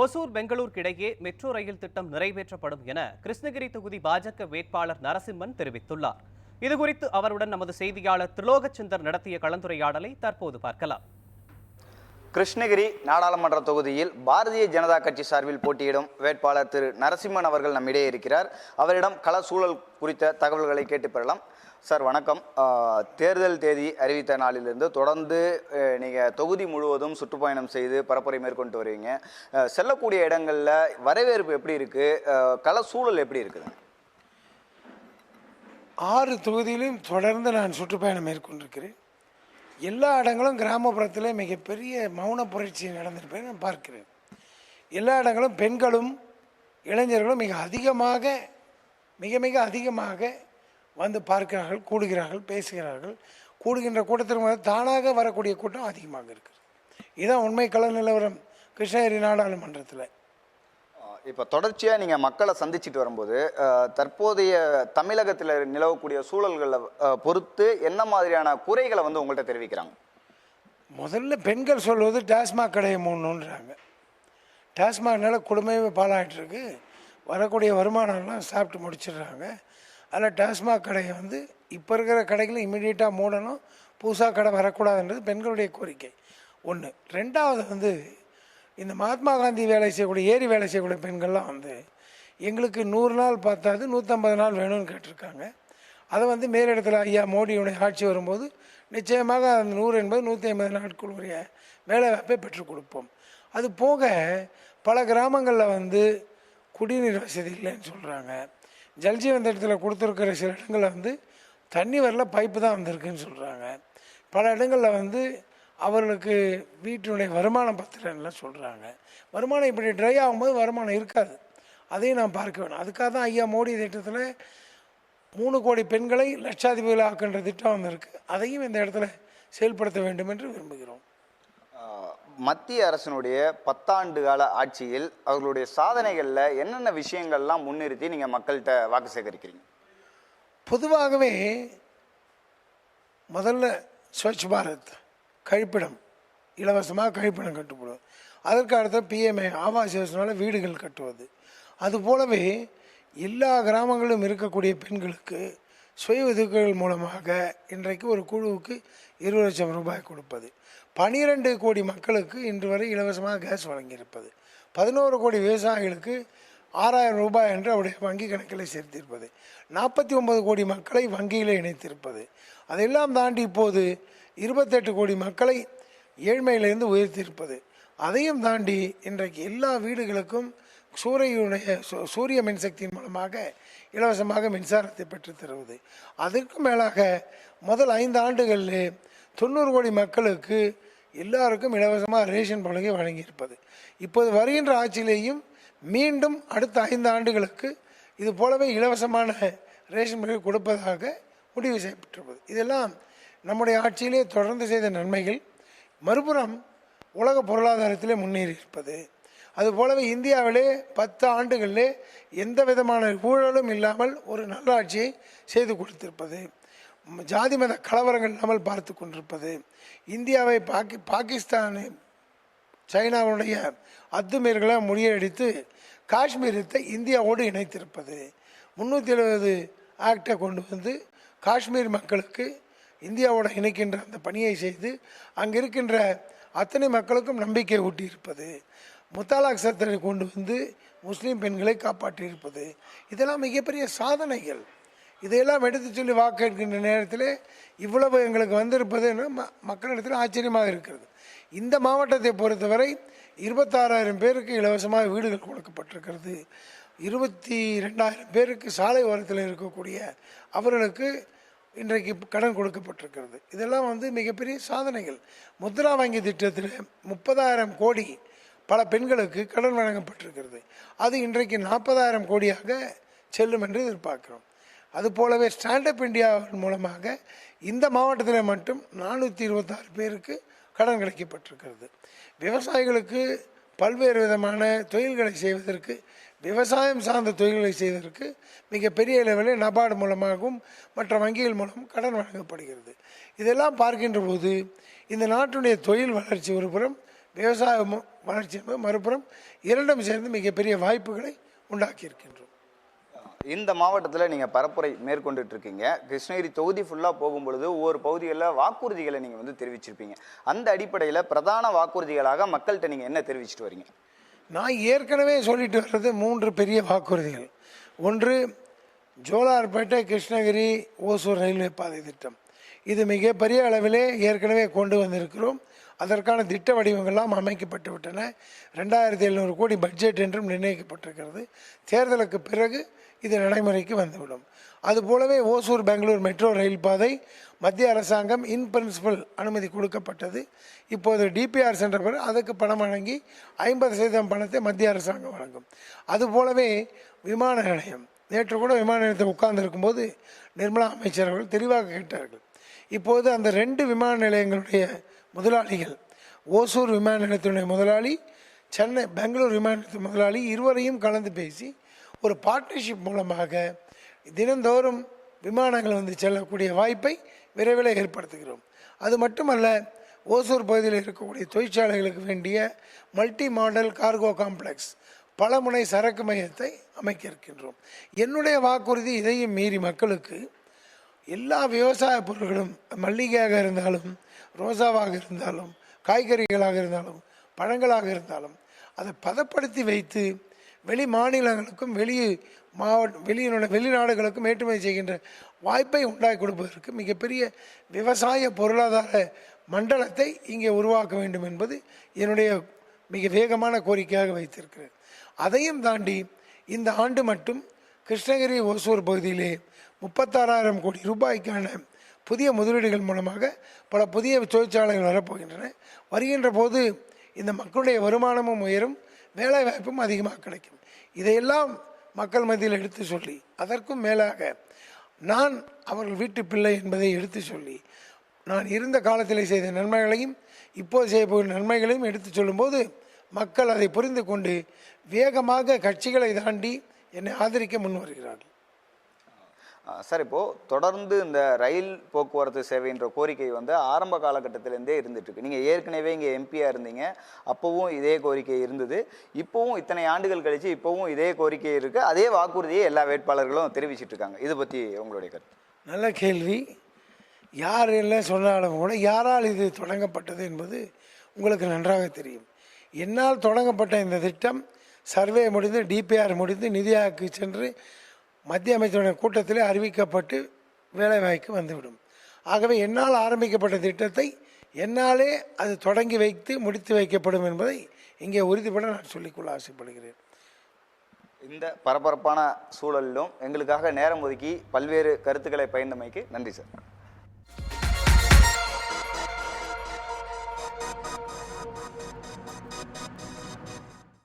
ஒசூர் பெங்களூருக்கு இடையே metro rail திட்டம் நிறைவேற்றப்படும் என கிருஷ்ணகிரி தொகுதி பாஜக வேட்பாளர் நரசிம்மன் தெரிவித்துள்ளார். இதுகுறித்து அவருடன் நமது செய்தியாளர் திலோகச்சந்தர் நடத்திய கலந்துரையாடலை தற்போது பார்க்கலாம். கிருஷ்ணகிரி நாடாளுமன்ற தொகுதியில் பாரதிய ஜனதா கட்சி சார்பில் போட்டியிடும் வேட்பாளர் திரு நரசிம்மன் அவர்கள் நம்மிடையே இருக்கிறார். அவரிடம் கள சூழல் குறித்த தகவல்களை கேட்டு பெறலாம். சார் வணக்கம். தேர்தல் தேதி அறிவித்த நாளிலிருந்து தொடர்ந்து நீங்கள் தொகுதி முழுவதும் சுற்றுப்பயணம் செய்து பரப்புரை மேற்கொண்டு வருவீங்க செல்லக்கூடிய இடங்களில் வரவேற்பு எப்படி இருக்குது கல கள சூழல் எப்படி இருக்குது? ஆறு தொகுதியிலும் தொடர்ந்து நான் சுற்றுப்பயணம் மேற்கொண்டிருக்கிறேன். எல்லா இடங்களும் கிராமப்புறத்தில் மிகப்பெரிய மௌன புரட்சி நடந்திருப்பதை நான் பார்க்கிறேன். எல்லா இடங்களும் பெண்களும் இளைஞர்களும் மிக அதிகமாக மிக மிக அதிகமாக வந்து பார்க்கிறார்கள் கூடுகிறார்கள் பேசுகிறார்கள். கூடுகின்ற கூட்டத்திற்கு வந்து தானாக வரக்கூடிய கூட்டம் அதிகமாக இருக்குது. இதுதான் உண்மை கள நிலவரம் கிருஷ்ணகிரி நாடாளுமன்றத்தில். இப்ப தொடர்ச்சியா நீங்க மக்களை சந்திச்சுட்டு வரும்போது தற்போதைய தமிழகத்தில் நிலவக்கூடிய சூழல்களை பொறுத்து என்ன மாதிரியான குறைகளை வந்து உங்கள்கிட்ட தெரிவிக்கிறாங்க? முதல்ல பெண்கள் சொல்வது டாஸ்மாக் கடையை மூடணுன்றாங்க. டாஸ்மாக்னால குடும்பமே பாலாயிட்டிருக்கு வரக்கூடிய வருமானம்லாம் சாப்பிட்டு முடிச்சிடுறாங்க. அதில் டாஸ்மாக் கடையை வந்து இப்போ இருக்கிற கடைகளை இம்மிடியேட்டாக மூடணும். புதுசாக கடை வரக்கூடாதுன்றது பெண்களுடைய கோரிக்கை. ஒன்று ரெண்டாவது வந்து இந்த மகாத்மா காந்தி வேலை செய்யக்கூடிய ஏரி வேலை செய்யக்கூடிய பெண்கள்லாம் வந்து எங்களுக்கு நூறு நாள் பார்த்தாது நூற்றம்பது நாள் வேணும்னு கேட்டிருக்காங்க. அதை வந்து மேலிடத்தில் ஐயா மோடியுடைய ஆட்சி வரும்போது நிச்சயமாக அந்த நூறு என்பது நூற்றி ஐம்பது நாட்கள் உரிய வேலைவாய்ப்பை பெற்றுக் கொடுப்போம். அது போக பல கிராமங்களில் வந்து குடிநீர் வசதி இல்லைன்னு சொல்கிறாங்க ஜல்ஜீவன் திட்டத்தில் கொடுத்துருக்கிற சில இடங்களில் வந்து தண்ணி வரல பைப்பு தான் வந்திருக்குன்னு சொல்கிறாங்க பல இடங்களில் வந்து அவர்களுக்கு வீட்டினுடைய வருமானம் பத்திரம்லாம் சொல்கிறாங்க வருமானம் இப்படி ட்ரை ஆகும்போது வருமானம் இருக்காது. அதையும் நான் பார்க்க வேணும். அதுக்காக தான் ஐயா மோடி திட்டத்தில் மூணு கோடி பெண்களை லட்சாதிபதிகள் ஆக்குன்ற திட்டம் ஒன்று இருக்குது அதையும் இந்த இடத்துல செயல்படுத்த வேண்டும் என்று விரும்புகிறோம். மத்திய அரசினுடைய பத்தாண்டு கால ஆட்சியில் அவர்களுடைய சாதனைகளில் என்னென்ன விஷயங்கள்லாம் முன்னிறுத்தி நீங்கள் மக்கள்கிட்ட வாக்கு சேகரிக்கிறீங்க? பொதுவாகவே முதல்ல ஸ்வச் பாரத் கழிப்பிடம் இலவசமாக கழிப்பிடம் கட்டுப்படும் அதற்கு அடுத்த பிஎம்ஏ ஆவாஸ் யோசனால வீடுகள் கட்டுவது. அது போலவே எல்லா கிராமங்களிலும் இருக்கக்கூடிய பெண்களுக்கு சுய உதவிகள் மூலமாக இன்றைக்கு ஒரு குழுவுக்கு இருபது லட்சம் ரூபாய் கொடுப்பது. பனிரெண்டு கோடி மக்களுக்கு இன்று வரை இலவசமாக கேஸ் வழங்கியிருப்பது. பதினோரு கோடி விவசாயிகளுக்கு ஆறாயிரம் ரூபாய் என்று அவருடைய வங்கி கணக்கில் சேர்த்திருப்பது. நாற்பத்தி ஒன்பது கோடி மக்களை வங்கியில் இணைத்திருப்பது. அதையெல்லாம் தாண்டி இப்போது இருபத்தெட்டு கோடி மக்களை ஏழ்மையிலிருந்து உயர்த்தியிருப்பது. அதையும் தாண்டி இன்றைக்கு எல்லா வீடுகளுக்கும் சூரியனுடைய சூரிய மின்சக்தியின் மூலமாக இலவசமாக மின்சாரத்தை பெற்று தருவது. அதற்கும் மேலாக முதல் ஐந்து ஆண்டுகளில் தொண்ணூறு கோடி மக்களுக்கு எல்லாருக்கும் இலவசமாக ரேஷன் பலகை வழங்கியிருப்பது. இப்போது வருகின்ற ஆட்சியிலேயும் மீண்டும் அடுத்த ஐந்து ஆண்டுகளுக்கு இது போலவே இலவசமான ரேஷன் பலகை கொடுப்பதாக முடிவு செய்யப்பட்டிருப்பது இதெல்லாம் நம்முடைய ஆட்சியிலே தொடர்ந்து செய்த நன்மைகள். மறுபுறம் உலக பொருளாதாரத்திலே முன்னேறி இருப்பது அதுபோலவே இந்தியாவிலே பத்து ஆண்டுகளிலே எந்த விதமான ஊழலும் இல்லாமல் ஒரு நல்லாட்சியை செய்து கொடுத்திருப்பது. ஜாதி மத கலவரங்கள் இல்லாமல் பார்த்து கொண்டிருப்பது. இந்தியாவை பாக்கி பாகிஸ்தான் சைனாவுடைய அத்துமீறலை முறியடித்து காஷ்மீரத்தை இந்தியாவோடு இணைத்திருப்பது. முந்நூற்றி எழுபது ஆக்டை கொண்டு வந்து காஷ்மீர் மக்களுக்கு இந்தியாவோட இணைக்கின்ற அந்த பணியை செய்து அங்கே இருக்கின்ற அத்தனை மக்களுக்கும் நம்பிக்கை ஊட்டியிருப்பது. முத்தாலாக் சட்டத்தை கொண்டு வந்து முஸ்லீம் பெண்களை காப்பாற்றியிருப்பது. இதெல்லாம் மிகப்பெரிய சாதனைகள். இதையெல்லாம் எடுத்து சொல்லி வாக்கு நேரத்தில் இவ்வளவு எங்களுக்கு வந்திருப்பது ம மக்களிடத்தில் ஆச்சரியமாக இருக்கிறது. இந்த மாவட்டத்தை பொறுத்தவரை இருபத்தாறாயிரம் பேருக்கு இலவசமாக வீடுகள் கொடுக்கப்பட்டிருக்கிறது. இருபத்தி ரெண்டாயிரம் பேருக்கு சாலை ஓரத்தில் இருக்கக்கூடிய அவர்களுக்கு இன்றைக்கு கடன் கொடுக்கப்பட்டிருக்கிறது. இதெல்லாம் வந்து மிகப்பெரிய சாதனைகள். முத்ரா வங்கி திட்டத்தில் முப்பதாயிரம் கோடி பல பெண்களுக்கு கடன் வழங்கப்பட்டிருக்கிறது. அது இன்றைக்கு நாற்பதாயிரம் கோடியாக செல்லும் என்று எதிர்பார்க்கிறோம். அதுபோலவே ஸ்டாண்டப் இந்தியாவின் மூலமாக இந்த மாவட்டத்தில் மட்டும் நானூற்றி இருபத்தாறு பேருக்கு கடன் கிடைக்கப்பட்டிருக்கிறது. விவசாயிகளுக்கு பல்வேறு விதமான தொழில்களை செய்வதற்கு விவசாயம் சார்ந்த தொழில்களை செய்வதற்கு மிகப்பெரிய லெவலில் நபார்டு மூலமாகவும் மற்ற வங்கிகள் மூலம் கடன் வழங்கப்படுகிறது. இதெல்லாம் பார்க்கின்ற போது இந்த நாட்டுடைய தொழில் வளர்ச்சி ஒரு புறம் விவசாய மு- வளர்ச்சி என்பது மறுபுறம் இரண்டும் சேர்ந்து மிகப்பெரிய வாய்ப்புகளை உண்டாக்கி இருக்கின்றோம் இந்த மாவட்டத்தில் நீங்கள் பரப்புரை மேற்கொண்டுட்டு இருக்கீங்க கிருஷ்ணகிரி தொகுதி ஃபுல்லாக போகும்பொழுது ஒவ்வொரு பகுதிகளில் வாக்குறுதிகளை நீங்கள் வந்து தெரிவிச்சிருப்பீங்க. அந்த அடிப்படையில் பிரதான வாக்குறுதிகளாக மக்கள்கிட்ட நீங்கள் என்ன தெரிவிச்சிட்டு வரீங்க? நான் ஏற்கனவே சொல்லிட்டு வர்றது மூன்று பெரிய வாக்குறுதிகள். ஒன்று ஜோலார்பேட்டை கிருஷ்ணகிரி ஓசூர் ரயில்வே பாதை திட்டம். இது மிகப்பெரிய அளவிலே ஏற்கனவே கொண்டு வந்திருக்கிறோம். அதற்கான திட்ட வடிவங்கள்லாம் அமைக்கப்பட்டு விட்டன. ரெண்டாயிரத்தி எழுநூறு கோடி பட்ஜெட் என்றும் நிர்ணயிக்கப்பட்டிருக்கிறது. தேர்தலுக்கு பிறகு இது நடைமுறைக்கு வந்துவிடும். அதுபோலவே ஓசூர் பெங்களூர் மெட்ரோ ரயில் பாதை மத்திய அரசாங்கம் இன் பிரின்சிபல் அனுமதி கொடுக்கப்பட்டது. இப்போது டிபிஆர் சென்ற பிறகு அதுக்கு பணம் வழங்கி ஐம்பது சதவீதம் பணத்தை மத்திய அரசாங்கம் வழங்கும். அதுபோலவே விமான நிலையம். நேற்று கூட விமான நிலையத்தை உட்கார்ந்து இருக்கும்போது நிர்மலா அமைச்சர் அவர்கள் தெளிவாக கேட்டார்கள். இப்போது அந்த ரெண்டு விமான நிலையங்களுடைய முதலாளிகள் ஓசூர் விமான நிலையத்தினுடைய முதலாளி சென்னை பெங்களூர் விமான நிலையத்தின் முதலாளி இருவரையும் கலந்து பேசி ஒரு பார்ட்னர்ஷிப் மூலமாக தினந்தோறும் விமானங்கள் வந்து செல்லக்கூடிய வாய்ப்பை விரைவில் ஏற்படுத்துகிறோம். அது மட்டுமல்ல ஓசூர் பகுதியில் இருக்கக்கூடிய தொழிற்சாலைகளுக்கு வேண்டிய மல்டி மாடல் கார்கோ காம்ப்ளெக்ஸ் பலமுனை சரக்கு மையத்தை அமைக்க இருக்கின்றோம். என்னுடைய வாக்குறுதி இதையும் மீறி மக்களுக்கு எல்லா விவசாய பொருட்களும் மல்லிகையாக இருந்தாலும் ரோசாவாக இருந்தாலும் காய்கறிகளாக இருந்தாலும் பழங்களாக இருந்தாலும் அதை பதப்படுத்தி வைத்து வெளி மாநிலங்களுக்கும் வெளி மாவட்ட வெளியினுடைய வெளிநாடுகளுக்கும் ஏற்றுமதி செய்கின்ற வாய்ப்பை உண்டாக்கி கொடுப்பதற்கு மிகப்பெரிய விவசாய பொருளாதார மண்டலத்தை இங்கே உருவாக்க வேண்டும் என்பது என்னுடைய மிக வேகமான கோரிக்கையாக வைத்திருக்கிறேன். அதையும் தாண்டி இந்த ஆண்டு மட்டும் கிருஷ்ணகிரி ஓசூர் பகுதியிலே முப்பத்தாறாயிரம் கோடி ரூபாய்க்கான புதிய முதலீடுகள் மூலமாக பல புதிய தொழிற்சாலைகள் வரப்போகின்றன. வருகின்ற போது இந்த மக்களுடைய வருமானமும் உயரும் வேலைவாய்ப்பும் அதிகமாக கிடைக்கும். இதையெல்லாம் மக்கள் மத்தியில் எடுத்து சொல்லி அதற்கும் மேலாக நான் அவர்கள் வீட்டு பிள்ளை என்பதை எடுத்து சொல்லி நான் இருந்த காலத்தில் செய்த நன்மைகளையும் இப்போது செய்யப்போகிற நன்மைகளையும் எடுத்து சொல்லும்போது மக்கள் அதை புரிந்து கொண்டு வேகமாக கட்சிகளை தாண்டி என்னை ஆதரிக்க முன் வருகிறார்கள் சார் இப்போது தொடர்ந்து இந்த ரயில் போக்குவரத்து சேவைன்ற கோரிக்கை வந்து ஆரம்ப காலகட்டத்திலேருந்தே இருந்துட்டுருக்கு. நீங்கள் ஏற்கனவே இங்கே எம்பியாக இருந்தீங்க. அப்போவும் இதே கோரிக்கை இருந்தது. இப்போவும் இத்தனை ஆண்டுகள் கழிச்சு இப்போவும் இதே கோரிக்கை இருக்குது அதே வாக்குறுதியை எல்லா வேட்பாளர்களும் தெரிவிச்சிட்டு இருக்காங்க இதை பற்றி உங்களுடைய கருத்து. நல்ல கேள்வி. யார் என்ன சொன்னாலும் கூட யாரால் இது தொடங்கப்பட்டது என்பது உங்களுக்கு நன்றாக தெரியும். என்னால் தொடங்கப்பட்ட இந்த திட்டம் சர்வே முடிந்து டிபிஆர் முடிந்து நிதி சென்று மத்திய அமைச்சருடைய கூட்டத்தில் அறிவிக்கப்பட்டு வேலைவாய்க்கு வந்துவிடும். ஆகவே என்னால் ஆரம்பிக்கப்பட்ட திட்டத்தை என்னாலே அது தொடங்கி வைத்து முடித்து வைக்கப்படும் என்பதை இங்கே உறுதிப்பட நான் சொல்லிக்கொள்ள ஆசைப்படுகிறேன். இந்த பரபரப்பான சூழலிலும் எங்களுக்காக நேரம் ஒதுக்கி பல்வேறு கருத்துக்களை பயந்தமைக்கு நன்றி சார்.